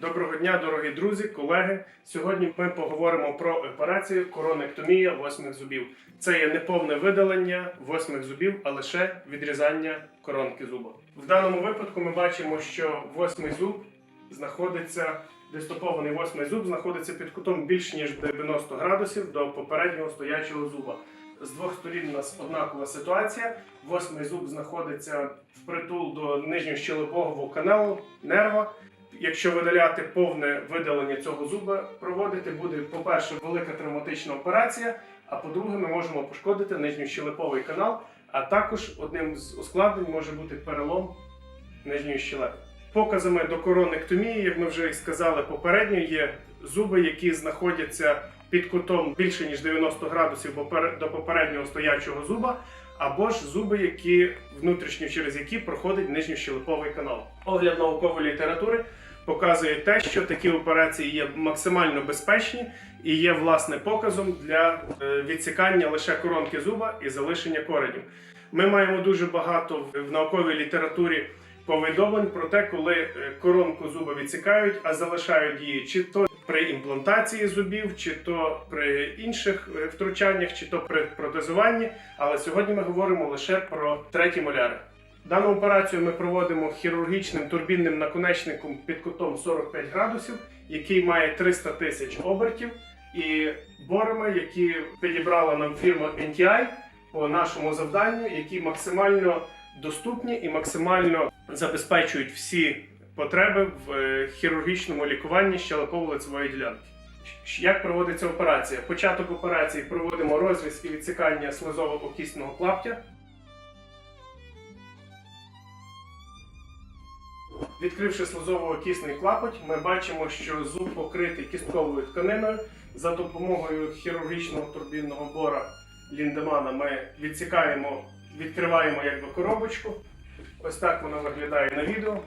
Доброго дня, дорогі друзі, колеги. Сьогодні ми поговоримо про операцію коронектомія восьмих зубів. Це є не повне видалення восьмих зубів, а лише відрізання коронки зуба. В даному випадку ми бачимо, що восьмий зуб знаходиться, дистопований восьмий зуб знаходиться під кутом більш ніж 90 градусів до попереднього стоячого зуба. З двох сторін у нас однакова ситуація. Восьмий зуб знаходиться впритул до нижньощелепового каналу нерва. Якщо видаляти повне видалення цього зуба, проводити буде, по-перше, велика травматична операція, а по-друге, ми можемо пошкодити нижньощелеповий канал, а також одним з ускладнень може бути перелом нижньої щелепи. Показами до коронектомії, як ми вже і сказали попередньо, є зуби, які знаходяться під кутом більше ніж 90 градусів до попереднього стоячого зуба, або ж зуби, які внутрішньо через які проходить нижньощелеповий канал. Огляд наукової літератури показує те, що такі операції є максимально безпечні і є власне показом для е, відсікання лише коронки зуба і залишення коренів. Ми маємо дуже багато в- науковій літературі повідомлень про те, коли е, коронку зуба відсікають, а залишають її чи то при імплантації зубів, чи то при інших е, втручаннях, чи то при протезуванні. Але сьогодні ми говоримо лише про треті моляри. Дану операцію ми проводимо хірургічним турбінним наконечником під кутом 45 градусів, який має 300 тисяч обертів, і борами, які підібрала нам фірма NTI по нашому завданню, які максимально доступні і максимально забезпечують всі потреби в е, хірургічному лікуванні щелепово-лицевої ділянки. Як проводиться операція? Початок операції проводимо розріз і відсікання слизово-окісного клаптя. Відкривши слизово-кисний клапоть, ми бачимо, що зуб покритий кістковою тканиною. За допомогою хірургічного турбінного бора Ліндемана ми відсікаємо, відкриваємо якби коробочку. Ось так вона виглядає на відео.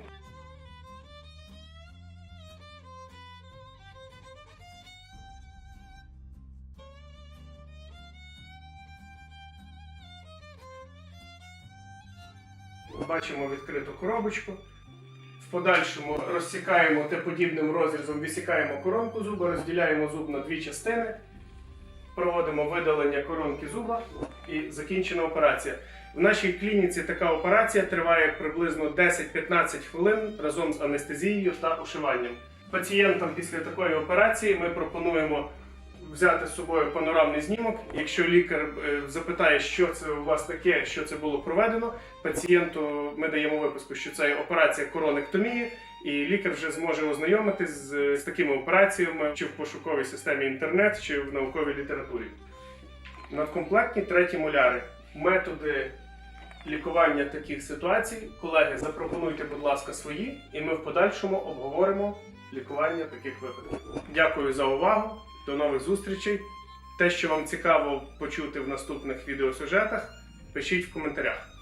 Бачимо відкриту коробочку. Подальшому розсікаємо Т-подібним розрізом, висікаємо коронку зуба, розділяємо зуб на дві частини, проводимо видалення коронки зуба і закінчена операція. В нашій клініці така операція триває приблизно 10-15 хвилин разом з анестезією та ушиванням. Пацієнтам після такої операції ми пропонуємо взяти з собою панорамний знімок. Якщо лікар е, запитає, що це у вас таке, що це було проведено, пацієнту ми даємо виписку, що це операція коронектомії, і лікар вже зможе ознайомитись з, з такими операціями чи в пошуковій системі інтернет, чи в науковій літературі. Надкомплектні треті моляри. Методи лікування таких ситуацій. Колеги, запропонуйте, будь ласка, свої, і ми в подальшому обговоримо лікування таких випадків. Дякую за увагу. До нових зустрічей. Те, що вам цікаво почути в наступних відеосюжетах, пишіть в коментарях.